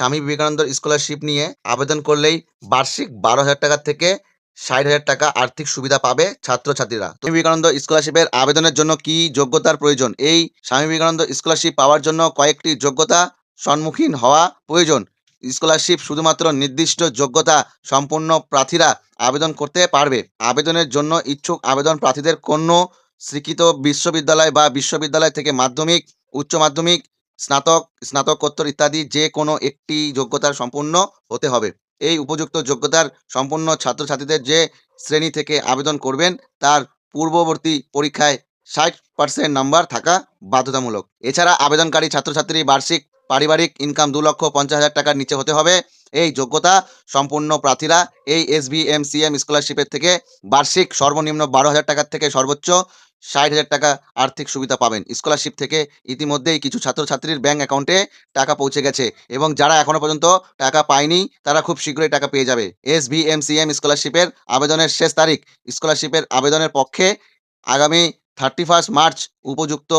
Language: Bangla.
স্বামী বিবেকানন্দ স্কলারশিপ নিয়ে আবেদন করলেই বার্ষিক বারো হাজার টাকা থেকে ষাট হাজার টাকা আর্থিক সুবিধা পাবে ছাত্রছাত্রীরা। স্বামী বিবেকানন্দ স্কলারশিপের আবেদনের জন্য কি যোগ্যতার প্রয়োজন? এই স্বামী বিবেকানন্দ স্কলারশিপ পাওয়ার জন্য কয়েকটি যোগ্যতা সম্মুখীন হওয়া প্রয়োজন। স্কলারশিপ শুধুমাত্র নির্দিষ্ট যোগ্যতা সম্পন্ন প্রার্থীরা আবেদন করতে পারবে। আবেদনের জন্য ইচ্ছুক আবেদন প্রার্থীদের কোনো স্বীকৃত বিশ্ববিদ্যালয় বা বিশ্ববিদ্যালয় থেকে মাধ্যমিক, উচ্চ মাধ্যমিক স্নাতক, স্নাতকোত্তর ইত্যাদি যে কোনো একটি যোগ্যতার সম্পূর্ণ হতে হবে। এই উপযুক্ত যোগ্যতার সম্পূর্ণ ছাত্রছাত্রীদের যে শ্রেণি থেকে আবেদন করবেন, তার পূর্ববর্তী পরীক্ষায় ষাট পার্সেন্ট নাম্বার থাকা বাধ্যতামূলক। এছাড়া আবেদনকারী ছাত্রছাত্রী বার্ষিক পারিবারিক ইনকাম দু লক্ষ পঞ্চাশ হাজার টাকার নিচে হতে হবে। এই যোগ্যতা সম্পূর্ণ প্রার্থীরা এই S B M C M স্কলারশিপের থেকে বার্ষিক সর্বনিম্ন বারো হাজার টাকার থেকে সর্বোচ্চ ষাট হাজার টাকা আর্থিক সুবিধা পাবেন। স্কলারশিপ থেকে ইতিমধ্যেই কিছু ছাত্রছাত্রীর ব্যাঙ্ক অ্যাকাউন্টে টাকা পৌঁছে গেছে এবং যারা এখনও পর্যন্ত টাকা পায়নি, তারা খুব শীঘ্রই টাকা পেয়ে যাবে। S B M C M স্কলারশিপের আবেদনের শেষ তারিখ। স্কলারশিপের আবেদনের পক্ষে আগামী থার্টি ফার্স্ট মার্চ উপযুক্ত